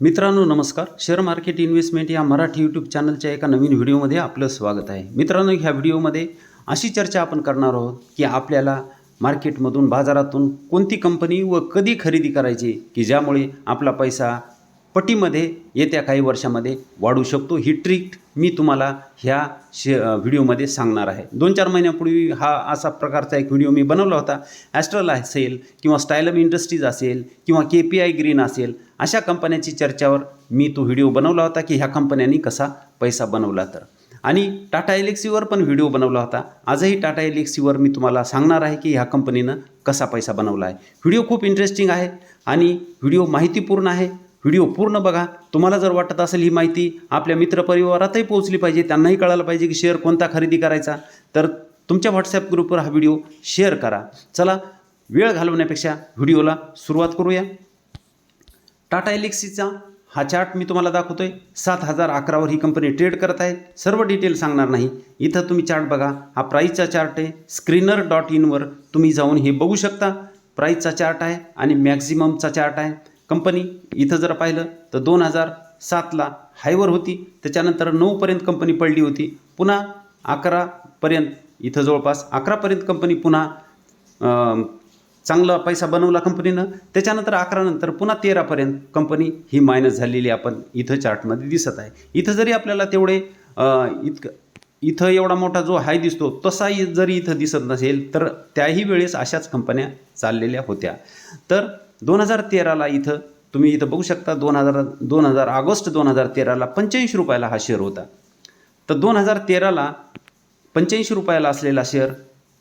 मित्रांनो नमस्कार. Share market investment या मराठी यूट्यूब चॅनलच्या एका नवीन व्हिडिओमध्ये आपलं स्वागत आहे. मित्रांनो ह्या व्हिडिओमध्ये अशी चर्चा आपण करणार आहोत की आपल्याला मार्केटमधून बाजारातून कोणती कंपनी व कधी खरेदी करायची की ज्यामुळे आपला पैसा पटीमध्ये येत्या काही वर्षामध्ये वाढू शकतो. ही ट्रिक मी तुम्हाला ह्या शे व्हिडिओमध्ये सांगणार आहे. दोन चार महिन्यापूर्वी हा असा प्रकारचा एक व्हिडिओ मी बनवला होता. ॲस्ट्रल असेल किंवा स्टायलम इंडस्ट्रीज असेल किंवा के पी आय ग्रीन असेल अशा कंपन्याची चर्चावर मी तो व्हिडिओ बनवला होता की ह्या कंपन्यांनी कसा पैसा बनवला तर. आणि टाटा एलेक्सीवर पण व्हिडिओ बनवला होता. आजही टाटा एलेक्सीवर मी तुम्हाला सांगणार आहे की ह्या कंपनीनं कसा पैसा बनवला आहे. व्हिडिओ खूप इंटरेस्टिंग आहे आणि व्हिडिओ माहितीपूर्ण आहे. व्हिडिओ पूर्ण बघा. तुम्हाला जर वाटत असेल ही माहिती आपल्या मित्रपरिवारातही पोहोचली पाहिजे त्यांनाही कळायला पाहिजे की शेअर कोणता खरेदी करायचा. तर तुमच्या व्हॉट्सॲप ग्रुपवर हा व्हिडिओ शेअर करा. चला वेळ घालवण्यापेक्षा व्हिडिओला सुरुवात करूया. टाटा एलेक्सीचा हा चार्ट मी तुम्हाला दाखवतो आहे सात हजार अकरावर ही कंपनी ट्रेड करत आहे. सर्व डिटेल सांगणार नाही. इथं तुम्ही चार्ट बघा. हा प्राईजचा चार्ट आहे. स्क्रीनर डॉट इनवर तुम्ही जाऊन हे बघू शकता. प्राईजचा चार्ट आहे आणि मॅक्झिममचा चार्ट आहे. कंपनी इथं जर पाहिलं तर दोन हजार सातला हायवर होती. त्याच्यानंतर नऊपर्यंत कंपनी पडली होती. पुन्हा अकरापर्यंत इथं जवळपास अकरापर्यंत कंपनी पुन्हा चांगला पैसा बनवला कंपनीनं. त्याच्यानंतर अकरानंतर पुन्हा तेरापर्यंत कंपनी ही मायनस झालेली आपण इथं चार्टमध्ये दिसत आहे. इथं जरी आपल्याला तेवढे इतकं इथं एवढा मोठा जो हाय दिसतो तसाही जरी इथं दिसत नसेल तर त्याही वेळेस अशाच कंपन्या चाललेल्या होत्या. तर दोन हजार तेराला इथं तुम्ही इथं बघू शकता दोन हजार दोन हजार ऑगस्ट दोन हजार तेराला पंच्याऐंशी रुपयाला हा शेअर होता. तर दोन हजार तेराला पंच्याऐंशी रुपयाला असलेला शेअर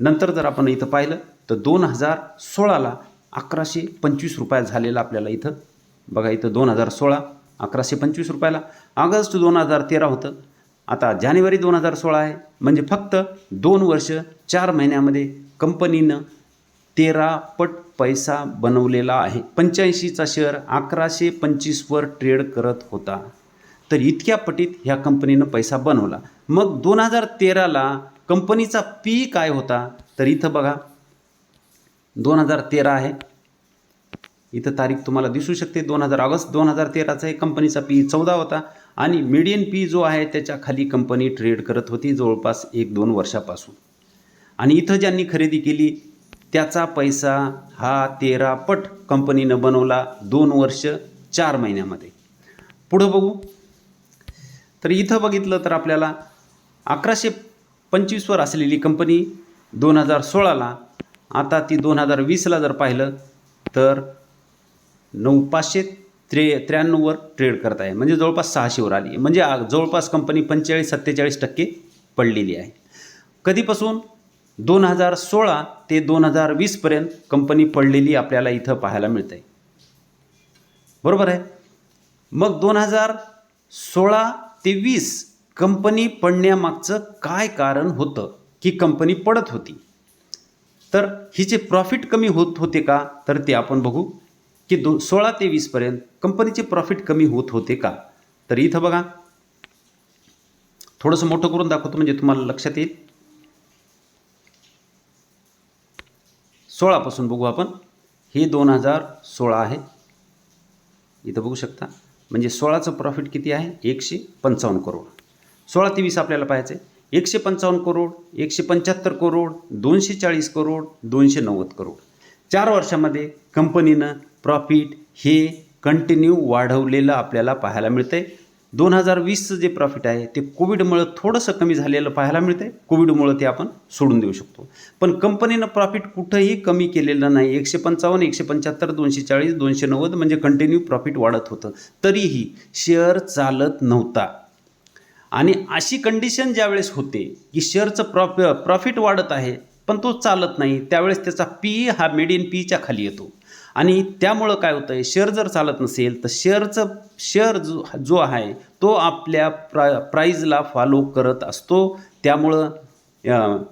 नंतर जर आपण इथं पाहिलं तर दोन हजार सोळाला अकराशे पंचवीस रुपयात झालेला आपल्याला इथं. बघा इथं दोन हजार सोळा अकराशे पंचवीस रुपयाला. ऑगस्ट दोन हजार तेरा होतं. आता जानेवारी दोन हजार सोळा आहे. म्हणजे फक्त दोन वर्ष चार महिन्यामध्ये कंपनीनं तेरा पट पैसा बनवलेला आहे. पंच्याऐंशीचा शेअर अकराशे पंचवीसवर ट्रेड करत होता. तर इतक्या पटीत ह्या कंपनीनं पैसा बनवला. मग दोन हजार तेराला कंपनीचा पी काय होता? तर इथं बघा. दोन हजार तेरा आहे. इथं तारीख तुम्हाला दिसू शकते. दोन हजार ऑगस्ट दोन हजार तेराचा एक कंपनीचा पी चौदा होता. आणि मीडियन पी जो आहे त्याच्याखाली कंपनी ट्रेड करत होती जवळपास एक दोन वर्षापासून. आणि इथं ज्यांनी खरेदी केली त्याचा पैसा हा तेरा पट कंपनीनं बनवला दोन वर्ष चार महिन्यामध्ये. पुढं बघू. तर इथं बघितलं तर आपल्याला अकराशे पंचवीसवर असलेली कंपनी दोन हजार सोळाला आता ती दोन हजार वीसला जर पाहिलं तर नऊ पाचशे त्रे त्र्याण्णववर ट्रेड करत आहे. म्हणजे जवळपास सहाशेवर आली. म्हणजे जवळपास कंपनी पंचेचाळीस सत्तेचाळीस टक्के पडलेली आहे. कधीपासून? दोन हजार सोळा ते दोन हजार वीसपर्यंत कंपनी पडलेली आपल्याला इथं पाहायला मिळते बरोबर आहे? मग दोन हजार सोळा ते वीस कंपनी पडण्यामागचं काय कारण होतं? की कंपनी पडत होती. तर हिचे प्रॉफिट कमी होत होते का? तर ते आपण बघू. की दो सोळा ते वीसपर्यंत कंपनीचे प्रॉफिट कमी होत होते का? तर इथं बघा. थोडंसं मोठं करून दाखवतो म्हणजे तुम्हाला लक्षात येईल. सोळापासून बघू आपण. हे दोन हजार सोळा आहे. इथं बघू शकता. म्हणजे सोळाचं प्रॉफिट किती आहे? एकशे पंचावन्न करोड. सोळा ते वीस आपल्याला पाहायचं आहे एकशे पंचावन्न करोड एकशे पंच्याहत्तर करोड दोनशे चाळीस करोड दोनशे नव्वद करोड. चार वर्षामध्ये कंपनीनं प्रॉफिट हे कंटिन्यू वाढवलेलं आपल्याला पाहायला मिळतं आहे दोन हजार वीसचं जे प्रॉफिट आहे ते कोविडमुळं थोडंसं कमी झालेलं पाहायला मिळतं आहे कोविडमुळं ते आपण सोडून देऊ शकतो. पण कंपनीनं प्रॉफिट कुठंही कमी केलेलं नाही. एकशे पंचावन्न एकशे पंच्याहत्तर दोनशे चाळीस दोनशे नव्वद म्हणजे कंटिन्यू प्रॉफिट वाढत होतं. तरीही शेअर चालत नव्हता. आणि अशी कंडिशन ज्यावेळेस होते की शेअरचं प्रॉफ प्रॉफिट वाढत आहे पण तो चालत नाही त्यावेळेस त्याचा पी हा मेड इन पीच्या खाली येतो. आणि त्यामुळं काय होतं आहे शेअर जर चालत नसेल तर शेअरचं शेअर जो जो आहे तो आपल्या प्रा प्राईजला फॉलो करत असतो. त्यामुळं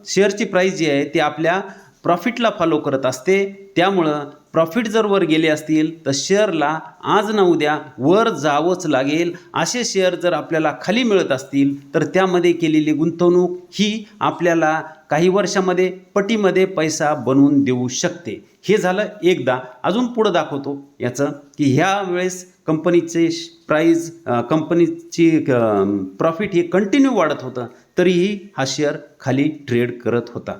शेअरची प्राईज जी आहे ती आपल्या प्रॉफिटला फॉलो करत असते. त्यामुळं प्रॉफिट जर वर गेले असतील तर शेअरला आज ना उद्या वर जावंच लागेल. असे शेअर जर आपल्याला खाली मिळत असतील तर त्यामध्ये केलेली गुंतवणूक ही आपल्याला काही वर्षामध्ये पटीमध्ये पैसा बनवून देऊ शकते. हे झालं एकदा. अजून पुढं दाखवतो याचं की ह्या वेळेस कंपनीचे प्राईज कंपनीची प्रॉफिट हे कंटिन्यू वाढत होतं. तरीही हा शेअर खाली ट्रेड करत होता.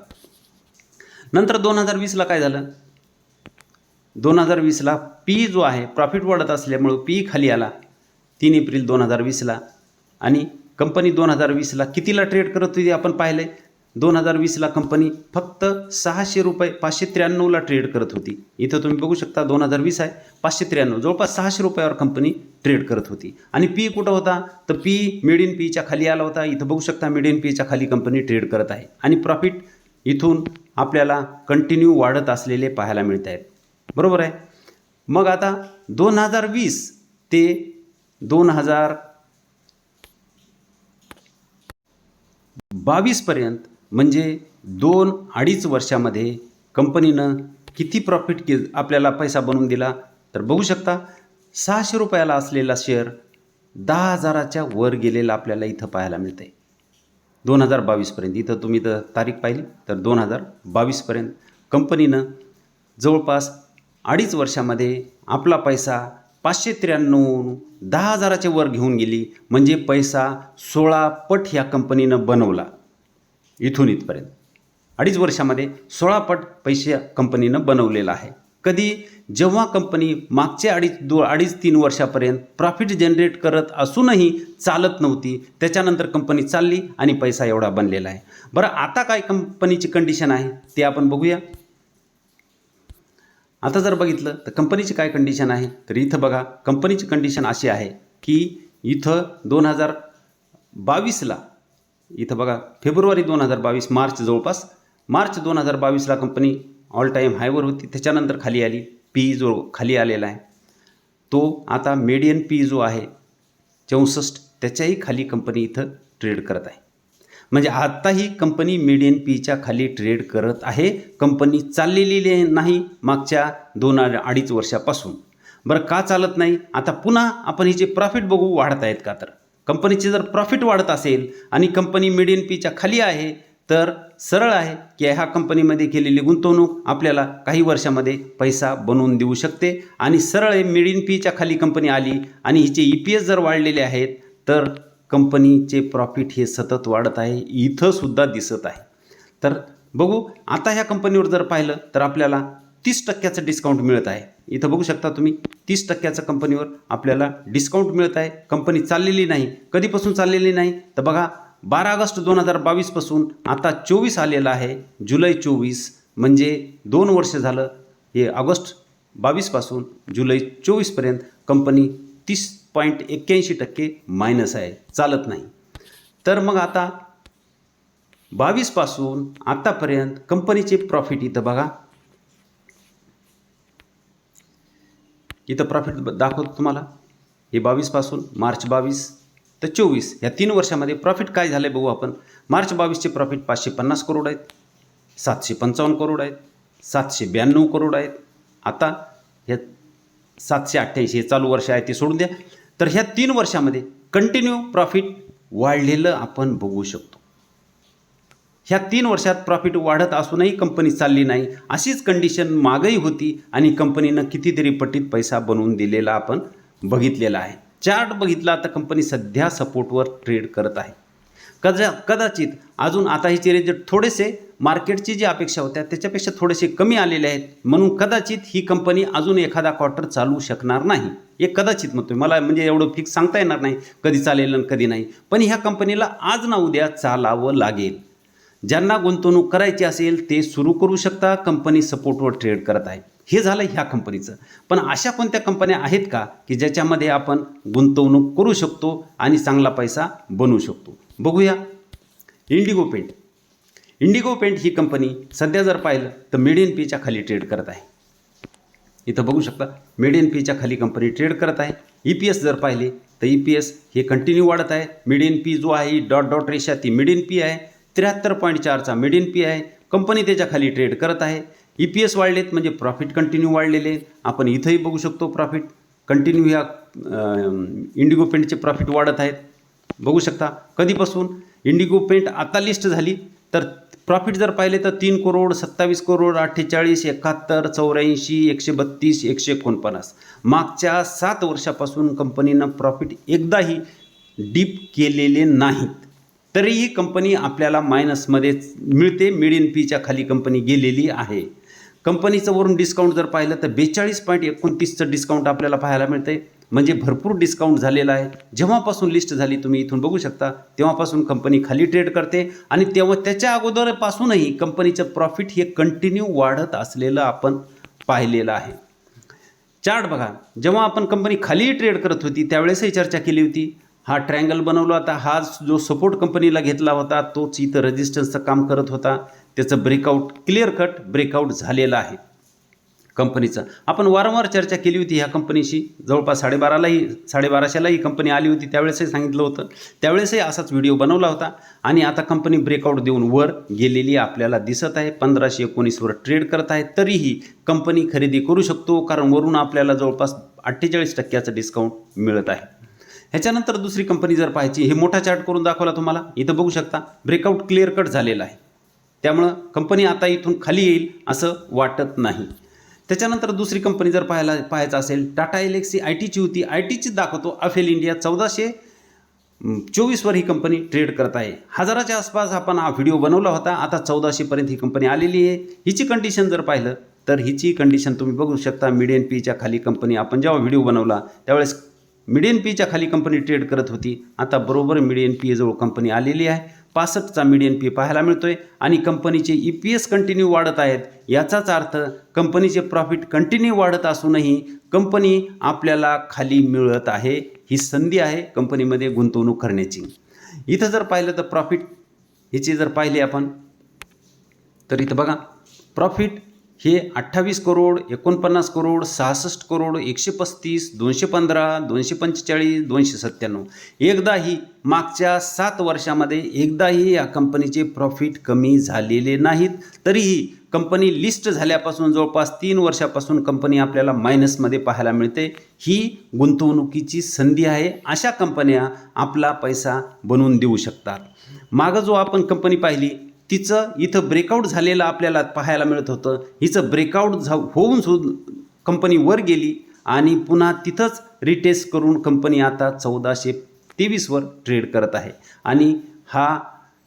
नंतर दोन हजार वीसला काय झालं? दोन हजार वीसला पी जो आहे प्रॉफिट वाढत असल्यामुळं पी खाली आला. तीन एप्रिल दोन हजार वीसला आणि कंपनी दोन हजार वीसला कितीला ट्रेड करत होती आपण पाहिले दोन हजार वीसला कंपनी फक्त सहाशे रुपये पाचशे त्र्याण्णवला ट्रेड करत होती. इथं तुम्ही बघू शकता दोन हजार वीस आहे पाचशे त्र्याण्णव जवळपास सहाशे रुपयावर कंपनी ट्रेड करत होती. आणि पी कुठं होता? तर पी मिड इन पीच्या खाली आला होता. इथं बघू शकता मिड इन पीच्या खाली कंपनी ट्रेड करत आहे. आणि प्रॉफिट इथून आपल्याला कंटिन्यू वाढत असलेले पाहायला मिळत आहेत बरोबर आहे? मग आता दोन हजार वीस ते दोन हजार बावीसपर्यंत म्हणजे दोन अडीच वर्षामध्ये कंपनीनं किती प्रॉफिट के आपल्याला पैसा बनवून दिला? तर बघू शकता सहाशे रुपयाला असलेला शेअर दहा हजाराच्या वर गेलेला आपल्याला इथं पाहायला मिळतं आहे दोन हजार बावीसपर्यंत इथं तुम्ही तर तारीख पाहिली तर दोन हजार बावीसपर्यंत कंपनीनं जवळपास अडीच वर्षामध्ये आपला पैसा पाचशे त्र्याण्णव दहा हजाराच्या वर घेऊन गेली. म्हणजे पैसा सोळा पट ह्या कंपनीनं बनवला. इथून इथपर्यंत. अडीच वर्षामध्ये सोळा पट पैसे कंपनीनं बनवलेला आहे. कधी जेव्हा कंपनी मागच्या अडीच दो अडीच तीन वर्षापर्यंत प्रॉफिट जनरेट करत असूनही चालत नव्हती त्याच्यानंतर कंपनी चालली आणि पैसा एवढा बनलेला आहे. बरं आता काय कंपनीची कंडिशन आहे ते आपण बघूया. आता जर बघितलं तर कंपनीची काय कंडिशन आहे? तर इथं बघा कंपनीची कंडिशन अशी आहे की इथं दोन हजार बावीसला इथं बघा फेब्रुवारी दोन हजार बावीस मार्च जवळपास. मार्च दोन हजार बावीसला कंपनी ऑल टाईम हायवर होती. त्याच्यानंतर खाली आली पी जो खाली आलेला आहे. तो आता मेडियन पी जो आहे चौसष्ट त्याच्याही खाली कंपनी इथं ट्रेड करत आहे. म्हणजे आत्ताही कंपनी मिडियन पीच्या खाली ट्रेड करत आहे. कंपनी चाललेली नाही मागच्या दोन अडीच वर्षापासून. बरं का चालत नाही? आता पुन्हा आपण हिचे प्रॉफिट बघू वाढत आहेत का तर? कंपनीचे जर प्रॉफिट वाढत असेल आणि कंपनी मिडियन पीच्या खाली आहे तर सरळ आहे की ह्या कंपनीमध्ये केलेली गुंतवणूक आपल्याला काही वर्षामध्ये पैसा बनवून देऊ शकते. आणि सरळ मिडियन पीच्या खाली कंपनी आली आणि हिचे ई पी एस जर वाढलेले आहेत तर कंपनीचे प्रॉफिट हे सतत वाढत आहे इथंसुद्धा दिसत आहे. तर बघू आता ह्या कंपनीवर जर पाहिलं तर आपल्याला तीस टक्क्याचं डिस्काउंट मिळत आहे. इथं बघू शकता तुम्ही तीस टक्क्याचं कंपनीवर आपल्याला डिस्काउंट मिळत आहे. कंपनी चाललेली नाही कधीपासून चाललेली नाही? तर बघा बारा ऑगस्ट दोन हजार बावीसपासून आता चोवीस आलेला आहे जुलै चोवीस म्हणजे दोन वर्ष झालं हे ऑगस्ट बावीसपासून जुलै चोवीसपर्यंत कंपनी तीस पॉईंट एक्क्याऐंशी टक्के मायनस आहे चालत नाही. तर मग आता बावीसपासून आत्तापर्यंत कंपनीचे प्रॉफिट इथं बघा इथं प्रॉफिट दाखवतो तुम्हाला. हे बावीसपासून मार्च बावीस तर चोवीस ह्या तीन वर्षामध्ये प्रॉफिट काय झालं आहे बघू आपण. मार्च बावीसचे प्रॉफिट पाचशे पन्नास करोड आहेत सातशे पंचावन्न करोड आहेत सातशे ब्याण्णव करोड आहेत. आता ह्या सातशे अठ्ठ्याऐंशी हे चालू वर्ष आहे ते सोडून द्या. तर ह्या तीन वर्षामध्ये कंटिन्यू प्रॉफिट वाढलेलं आपण बघू शकतो. ह्या तीन वर्षात प्रॉफिट वाढत असूनही कंपनी चालली नाही. अशीच कंडिशन मागही होती आणि कंपनीनं कितीतरी पटीत पैसा बनवून दिलेला आपण बघितलेला आहे. चार्ट बघितला तर कंपनी सध्या सपोर्टवर ट्रेड करत आहे. कदा कदाचित अजून आता हिचे रिजल्ट थोडेसे मार्केटची जी अपेक्षा होत्या त्याच्यापेक्षा थोडेसे कमी आलेले आहेत. म्हणून कदाचित ही कंपनी अजून एखादा क्वार्टर चालू शकणार नाही. हे कदाचित म्हणतोय. मला म्हणजे एवढं फिक्स सांगता येणार नाही कधी चालेल आणि कधी नाही. पण ह्या कंपनीला आज ना उद्या चालावं लागेल. ज्यांना गुंतवणूक करायची असेल ते सुरू करू शकता कंपनी सपोर्टवर ट्रेड करत आहे हे झालं ह्या कंपनीचं पण अशा कोणत्या कंपन्या आहेत का की ज्याच्यामध्ये आपण गुंतवणूक करू शकतो आणि चांगला पैसा बनवू शकतो? बघूया. इंडिगो पेंट इंडिगो पेंट ही कंपनी सध्या जर पाहिलं तर मिडियन पीच्या खाली ट्रेड करत आहे. इथं बघू शकता मिडियन पीच्या खाली कंपनी ट्रेड करत आहे. ई पी एस जर पाहिले तर ई पी एस हे कंटिन्यू वाढत आहे. मिडियन पी जो आहे ही डॉट डॉट रेषा ती मिडियन पी आहे. त्र्याहत्तर पॉईंट चारचा मिडियन पी आहे. कंपनी त्याच्याखाली ट्रेड करत आहे. ई पी एस वाढलेत म्हणजे प्रॉफिट कंटिन्यू वाढलेले. आपण इथंही बघू शकतो प्रॉफिट कंटिन्यू ह्या इंडिगो पेंटचे प्रॉफिट वाढत आहेत. बघू शकता कधीपासून? इंडिगो पेंट आता लिस्ट झाली. तर प्रॉफिट जर पाहिले तर तीन करोड सत्तावीस करोड अठ्ठेचाळीस एकाहत्तर चौऱ्याऐंशी एकशे बत्तीस एकशे एकोणपन्नास. मागच्या सात वर्षापासून कंपनीनं प्रॉफिट एकदाही डीप केलेले नाहीत. तरीही कंपनी आपल्याला मायनसमध्येच मिळते मिड इन पीच्या खाली कंपनी गेलेली आहे. कंपनीचं वरून डिस्काउंट जर पाहिलं तर बेचाळीस पॉईंट एकोणतीसचं डिस्काउंट आपल्याला पाहायला मिळतंय. म्हणजे भरपूर डिस्काउंट झालेला आहे. जेव्हापासून लिस्ट झाली तुम्ही इथून बघू शकता. तेव्हापासून कंपनी खाली ट्रेड करते आणि तेव्हा त्याच्या अगोदरपासूनही कंपनीचं प्रॉफिट हे कंटिन्यू वाढत असलेलं आपण पाहिलेलं आहे. चार्ट बघा. जेव्हा आपण कंपनी खाली ट्रेड करत होती त्यावेळेसही चर्चा केली होती. हा ट्रँगल बनवला होता. हा जो सपोर्ट कंपनीला घेतला होता तोच इथं रजिस्टन्सचं काम करत होता. त्याचं ब्रेकआउट क्लिअर कट ब्रेकआउट झालेलं आहे. कंपनीचं आपण वारंवार चर्चा केली होती ह्या कंपनीशी जवळपास साडेबारालाही साडेबाराशेला ही कंपनी आली होती. त्यावेळेसही सांगितलं होतं. त्यावेळेसही असाच व्हिडिओ बनवला होता. आणि आता कंपनी ब्रेकआउट देऊन वर गेलेली आपल्याला दिसत आहे. पंधराशे एकोणीसवर ट्रेड करत आहे. तरीही कंपनी खरेदी करू शकतो. कारण वरून आपल्याला जवळपास अठ्ठेचाळीस टक्क्याचं डिस्काउंट मिळत आहे. ह्याच्यानंतर दुसरी कंपनी जर पाहायची हे मोठा चार्ट करून दाखवला तुम्हाला. इथं बघू शकता ब्रेकआउट क्लिअर कट झालेला आहे. त्यामुळं कंपनी आता इथून खाली येईल असं वाटत नाही. त्याच्यानंतर दुसरी कंपनी जर पाहायला पाहायचं असेल टाटा एलेक्सी आय टीची होती. आय टीची दाखवतो अफेल इंडिया चौदाशे चोवीसवर ही कंपनी ट्रेड करत आहे. हजाराच्या आसपास आपण हा व्हिडिओ बनवला होता. आता चौदाशेपर्यंत ही कंपनी आलेली आहे. हिची कंडिशन जर पाहिलं तर हिची कंडिशन तुम्ही बघू शकता. मिडियन पीच्या खाली कंपनी आपण जेव्हा व्हिडिओ बनवला त्यावेळेस मिडियन पीच्या खाली कंपनी ट्रेड करत होती. आता बरोबर मिडियन पी जवळ कंपनी आलेली आहे. पासष्टचा मिडियन पी पाहायला मिळतो आहे आणि कंपनीचे ई पी एस कंटिन्यू वाढत आहेत. याचाच अर्थ कंपनीचे प्रॉफिट कंटिन्यू वाढत असूनही कंपनी आपल्याला खाली मिळत आहे. ही संधी आहे कंपनीमध्ये गुंतवणूक करण्याची. इथं जर पाहिलं तर प्रॉफिट ह्याची जर पाहिली आपण तर इथं बघा प्रॉफिट हे अठ्ठावीस करोड एकोणपन्नास करोड सहासष्ट करोड एकशे पस्तीस दोनशे पंधरा दोनशे पंचेचाळीस दोनशे सत्त्याण्णव. एकदाही मागच्या सात वर्षामध्ये एकदाही या कंपनीचे प्रॉफिट कमी झालेले नाहीत. तरीही कंपनी लिस्ट झाल्यापासून जवळपास तीन वर्षापासून कंपनी आपल्याला मायनसमध्ये पाहायला मिळते. ही गुंतवणुकीची संधी आहे. अशा कंपन्या आपला पैसा बनवून देऊ शकतात. मागं जो आपण कंपनी पाहिली तिचं इथं ब्रेकआउट झालेलं आपल्याला पाहायला मिळत होतं. हिचं ब्रेकआउट झा होऊन सु कंपनी वर गेली आणि पुन्हा तिथंच रिटेस्ट करून कंपनी आता चौदाशे तेवीसवर ट्रेड करत आहे. आणि हा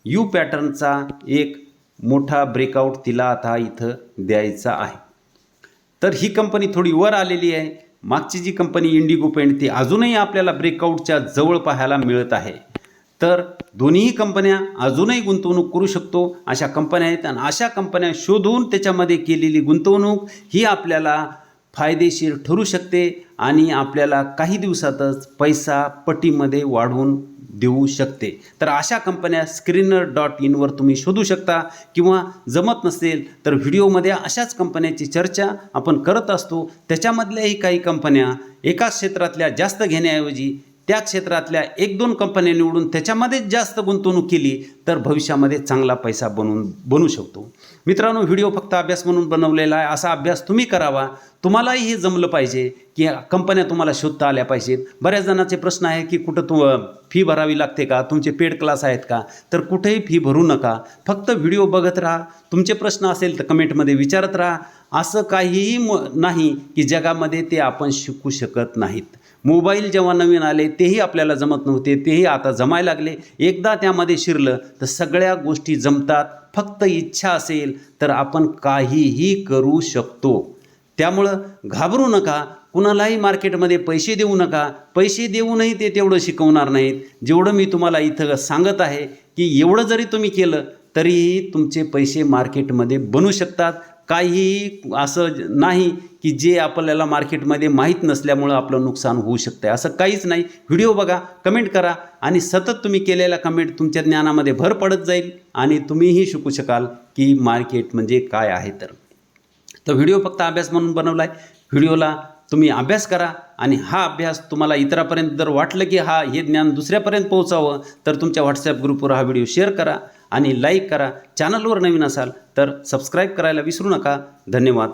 यू पॅटर्नचा एक मोठा ब्रेकआउट तिला आता इथं द्यायचा आहे. तर ही कंपनी थोडी वर आलेली आहे. मागची जी कंपनी इंडिगो पेंट ती अजूनही आपल्याला ब्रेकआउटच्या जवळ पाहायला मिळत आहे. तर दोन्ही कंपन्या अजूनही गुंतवणूक करू शकतो. अशा कंपन्या आहेत आणि अशा कंपन्या शोधून त्याच्यामध्ये केलेली गुंतवणूक ही आपल्याला फायदेशीर ठरू शकते आणि आपल्याला काही दिवसातच पैसा पटीमध्ये वाढवून देऊ शकते. तर अशा कंपन्या स्क्रीनर डॉट इनवर तुम्ही शोधू शकता किंवा जमत नसेल तर व्हिडिओमध्ये अशाच कंपन्याची चर्चा आपण करत असतो. त्याच्यामधल्याही काही कंपन्या एकाच क्षेत्रातल्या जास्त घेण्याऐवजी त्या क्षेत्रातल्या एक दोन कंपन्या निवडून त्याच्यामध्येच जास्त गुंतवणूक केली तर भविष्यामध्ये चांगला पैसा बनवून बनू शकतो. मित्रांनो व्हिडिओ फक्त अभ्यास म्हणून बनवलेला आहे. असा अभ्यास तुम्ही करावा. तुम्हालाही हे जमलं पाहिजे की कंपन्या तुम्हाला शोधता आल्या पाहिजेत. बऱ्याच जणांचे प्रश्न आहे की कुठं तू फी भरावी लागते का? तुमचे पेड क्लास आहेत का? तर कुठेही फी भरू नका. फक्त व्हिडिओ बघत राहा. तुमचे प्रश्न असेल तर कमेंटमध्ये विचारत राहा. असं काहीही म नाही की जगामध्ये ते आपण शिकू शकत नाहीत. मोबाईल जेव्हा नवीन आले तेही आपल्याला जमत नव्हते तेही आता जमायला लागले. एकदा त्यामध्ये शिरलं तर सगळ्या गोष्टी जमतात. फक्त इच्छा असेल तर आपण काहीही करू शकतो. त्यामुळं घाबरू नका कुणालाही मार्केटमध्ये पैसे देऊ नका. पैसे देऊनही ते तेवढं शिकवणार नाहीत. जेवढं मी तुम्हाला इथं सांगत आहे की एवढं जरी तुम्ही केलं तरीही तुमचे पैसे मार्केटमध्ये बनू शकतात. काहीही असं नाही की जे आपल्याला मार्केटमध्ये माहीत नसल्यामुळं आपलं नुकसान होऊ शकतं असं काहीच नाही. व्हिडिओ बघा कमेंट करा आणि सतत तुम्ही केलेल्या कमेंट तुमच्या ज्ञानामध्ये भर पडत जाईल आणि तुम्हीही शिकू शकाल की मार्केट म्हणजे काय आहे तर. तर व्हिडिओ फक्त अभ्यास म्हणून बनवला आहे व्हिडिओला तुम्ही अभ्यास करा आणि हा अभ्यास तुम्हाला इतरापर्यंत जर वाटलं की हा हे ज्ञान दुसऱ्यापर्यंत पोहोचावं तर तुमच्या व्हॉट्सॲप ग्रुपवर हा व्हिडिओ शेअर करा. आणि लाईक करा. चॅनलवर नवीन असाल तर सबस्क्राईब करायला विसरू नका. धन्यवाद.